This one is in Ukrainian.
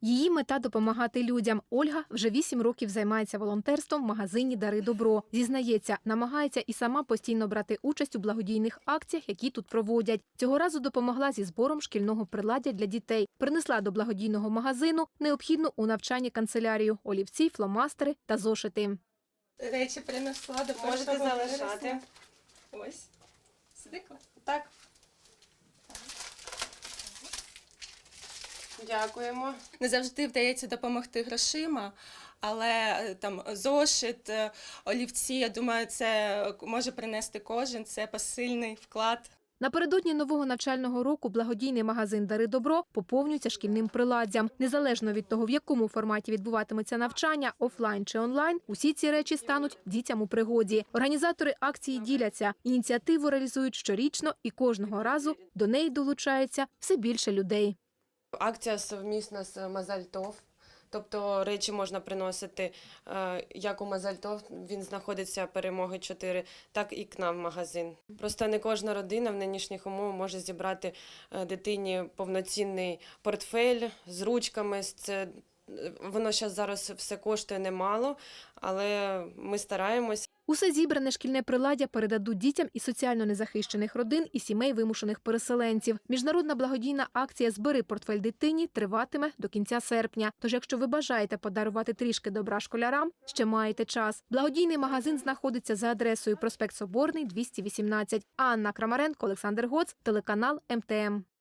Її мета допомагати людям. Ольга вже вісім років займається волонтерством в магазині Дари добро. Зізнається, намагається і сама постійно брати участь у благодійних акціях, які тут проводять. Цього разу допомогла зі збором шкільного приладдя для дітей. Принесла до благодійного магазину необхідну у навчанні канцелярію, олівці, фломастери та зошити. Речі принесла до Можете залишати. Ось. Сиди клас. Так. Дякуємо. Не завжди вдається допомогти грошима, але е, там зошит, е, олівці, я думаю, це може принести кожен. Це посильний вклад. Напередодні нового навчального року благодійний магазин Дари добро поповнюється шкільним приладдям. Незалежно від того, в якому форматі відбуватиметься навчання, офлайн чи онлайн, усі ці речі стануть дітям у пригоді. Організатори акції діляться. Ініціативу реалізують щорічно, і кожного разу до неї долучається все більше людей. Акція совмісна з Мазальтов. Тобто речі можна приносити е, як у Мазальтов, він знаходиться перемоги 4, так і к нам в магазин. Просто не кожна родина в нинішніх умовах може зібрати е, дитині повноцінний портфель з ручками. Це е, воно зараз зараз все коштує немало, але ми стараємось. Усе зібране шкільне приладдя передадуть дітям із соціально незахищених родин і сімей вимушених переселенців. Міжнародна благодійна акція Збери портфель дитині триватиме до кінця серпня. Тож, якщо ви бажаєте подарувати трішки добра школярам, ще маєте час. Благодійний магазин знаходиться за адресою проспект Соборний, 218. Анна Крамаренко, Олександр Гоц, телеканал МТМ.